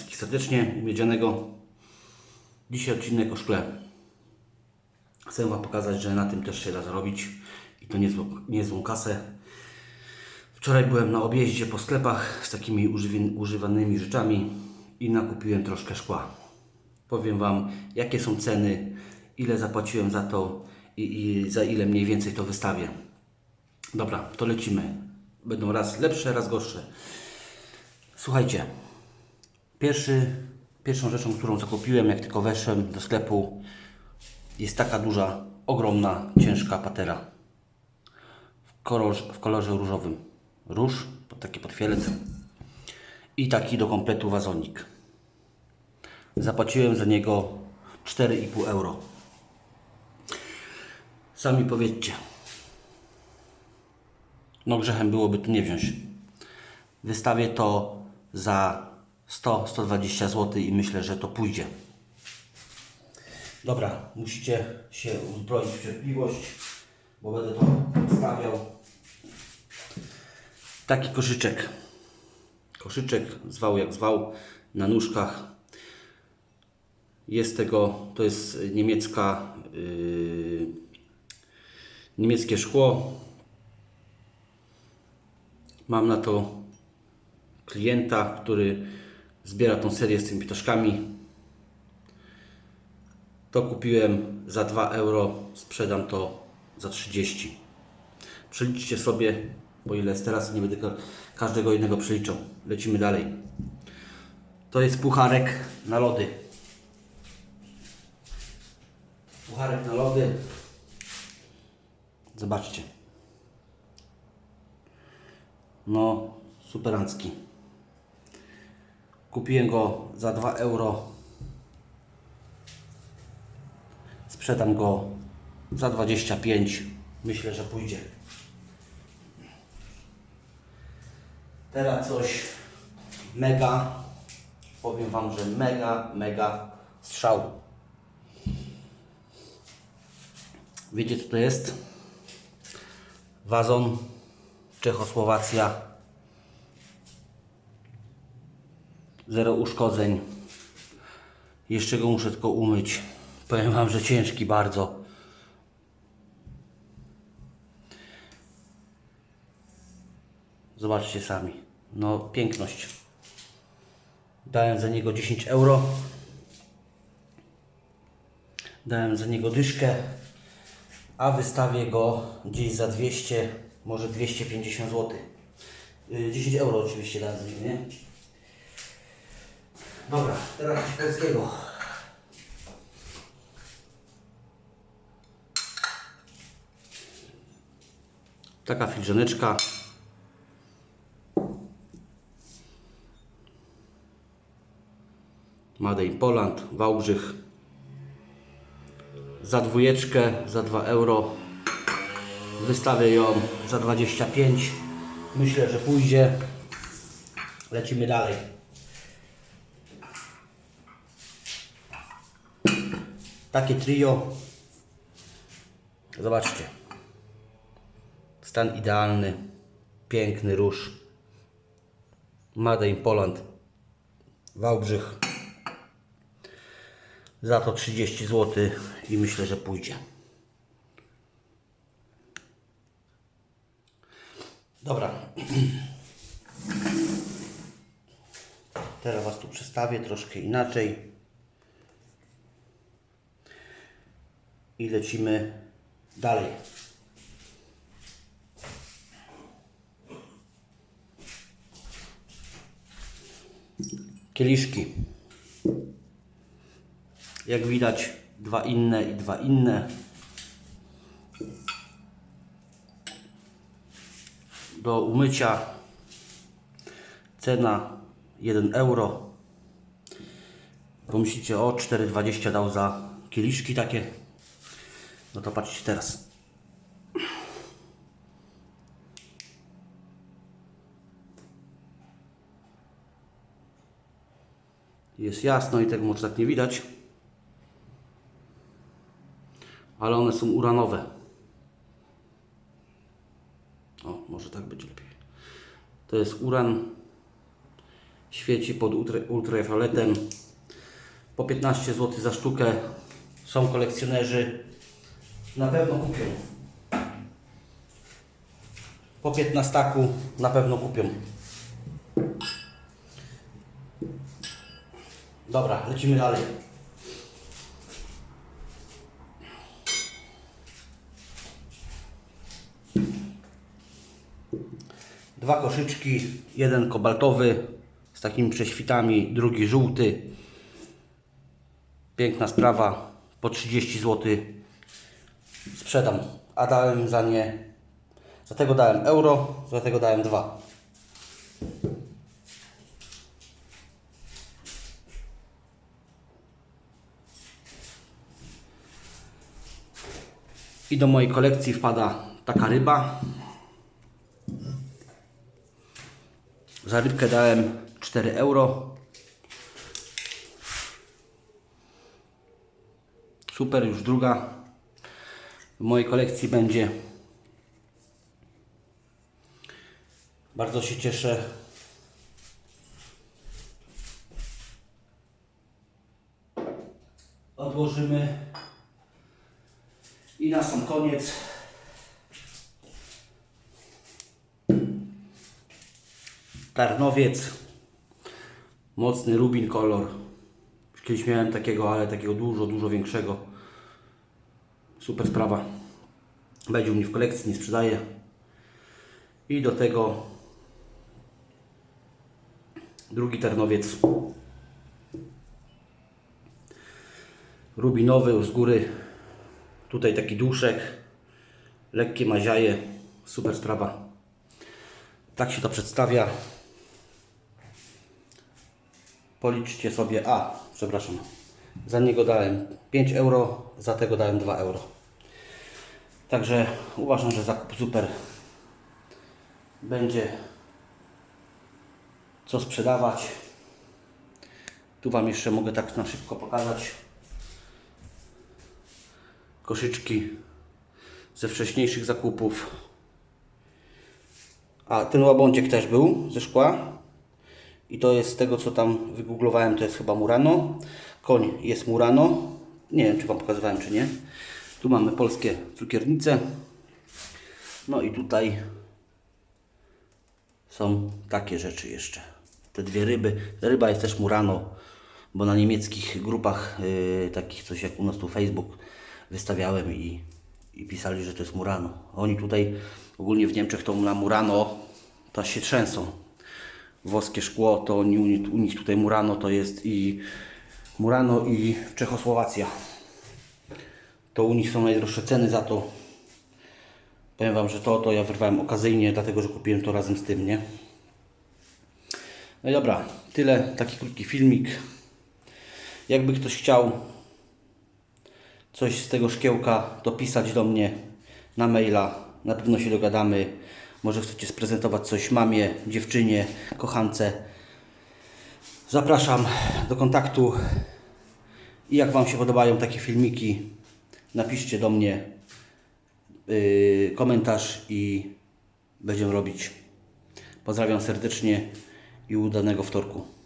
Wszystkich serdecznie Miedzianego. Dzisiaj odcinek o szkle. Chcę Wam pokazać, że na tym też się da zarobić i to niezłą, niezłą kasę. Wczoraj byłem na objeździe po sklepach z takimi używanymi rzeczami i nakupiłem troszkę szkła. Powiem Wam, jakie są ceny, ile zapłaciłem za to i, i za ile mniej więcej to wystawię. Dobra, to lecimy. Będą raz lepsze, raz gorsze. Słuchajcie, Pierwszy, pierwszą rzeczą, którą zakupiłem, jak tylko weszłem do sklepu, jest taka duża, ogromna, ciężka patera w kolorze, w kolorze różowym. Róż, taki podfielec i taki do kompletu wazonik. Zapłaciłem za niego 4,5 euro. Sami powiedzcie. No grzechem byłoby tu nie wziąć. Wystawię to za 100-120 zł i myślę, że to pójdzie. Dobra, musicie się uzbroić w cierpliwość, bo będę to stawiał. Taki koszyczek. Koszyczek, zwał jak zwał, na nóżkach. Jest tego, to jest niemiecka, yy, niemieckie szkło. Mam na to klienta, który zbiera tą serię z tymi ptaszkami. To kupiłem za 2 euro, sprzedam to za 30. Przeliczcie sobie, bo ile jest teraz, nie będę ka- każdego jednego przeliczał. Lecimy dalej. To jest pucharek na lody. Pucharek na lody. Zobaczcie. No, superancki. Kupiłem go za 2 euro. Sprzedam go za 25. Myślę, że pójdzie. Teraz coś mega. Powiem Wam, że mega, mega strzał. Wiecie co to jest? Wazon Czechosłowacja Zero uszkodzeń. Jeszcze go muszę tylko umyć. Powiem Wam, że ciężki bardzo. Zobaczcie sami. No, piękność. Dałem za niego 10 euro. Dałem za niego dyszkę. A wystawię go gdzieś za 200, może 250 zł. Yy, 10 euro oczywiście dałem za niego, nie? Dobra, teraz coś polskiego. Taka filiżaneczka. Made in Poland, Wałbrzych. Za dwójeczkę, za 2 euro. Wystawię ją za 25. Myślę, że pójdzie. Lecimy dalej. Takie trio. Zobaczcie. Stan idealny. Piękny róż. Made in Poland. Wałbrzych. Za to 30 zł i myślę, że pójdzie. Dobra. Teraz Was tu przedstawię troszkę inaczej. I lecimy dalej. Kieliszki. Jak widać, dwa inne i dwa inne. Do umycia cena 1 euro. Pomyślicie, o 4,20 dał za kieliszki takie. No to patrzcie teraz. Jest jasno i tego może tak nie widać. Ale one są uranowe. O, może tak będzie lepiej. To jest uran Świeci pod ultra, ultrafioletem. Po 15 zł za sztukę. Są kolekcjonerzy. Na pewno kupią. Po 15 na pewno kupią. Dobra, lecimy dalej. Dwa koszyczki, jeden kobaltowy z takimi prześwitami, drugi żółty. Piękna sprawa, po 30 zł sprzedam, a dałem za nie, za tego dałem euro, za tego dałem dwa. I do mojej kolekcji wpada taka ryba. Za rybkę dałem 4 euro. Super, już druga. W mojej kolekcji będzie. Bardzo się cieszę. Odłożymy. I na sam koniec Tarnowiec. Mocny rubin kolor. Kiedyś miałem takiego, ale takiego dużo, dużo większego. Super sprawa. Będzie u mnie w kolekcji, nie sprzedaję. I do tego drugi Tarnowiec. Rubinowy z góry. Tutaj taki duszek. Lekkie maziaje. Super sprawa. Tak się to przedstawia. Policzcie sobie. A, przepraszam. Za niego dałem 5 euro, za tego dałem 2 euro. Także uważam, że zakup super. Będzie co sprzedawać. Tu Wam jeszcze mogę tak na szybko pokazać koszyczki ze wcześniejszych zakupów. A ten łabądziek też był ze szkła. I to jest z tego, co tam wygooglowałem, to jest chyba Murano. Koń jest Murano. Nie wiem, czy Wam pokazywałem, czy nie. Tu mamy polskie cukiernice. No i tutaj są takie rzeczy jeszcze. Te dwie ryby. Ryba jest też Murano, bo na niemieckich grupach, yy, takich coś jak u nas tu Facebook, wystawiałem i, i pisali, że to jest Murano. Oni tutaj, ogólnie w Niemczech to na Murano, to się trzęsą. Włoskie szkło, to u nich tutaj Murano to jest i Murano i Czechosłowacja. To u nich są najdroższe ceny za to. Powiem Wam, że to, to ja wyrwałem okazyjnie, dlatego że kupiłem to razem z tym, nie? No i dobra, tyle, taki krótki filmik. Jakby ktoś chciał coś z tego szkiełka, to pisać do mnie na maila. Na pewno się dogadamy. Może chcecie sprezentować coś mamie, dziewczynie, kochance. Zapraszam do kontaktu. I jak Wam się podobają takie filmiki, napiszcie do mnie yy, komentarz i będziemy robić. Pozdrawiam serdecznie i udanego wtorku.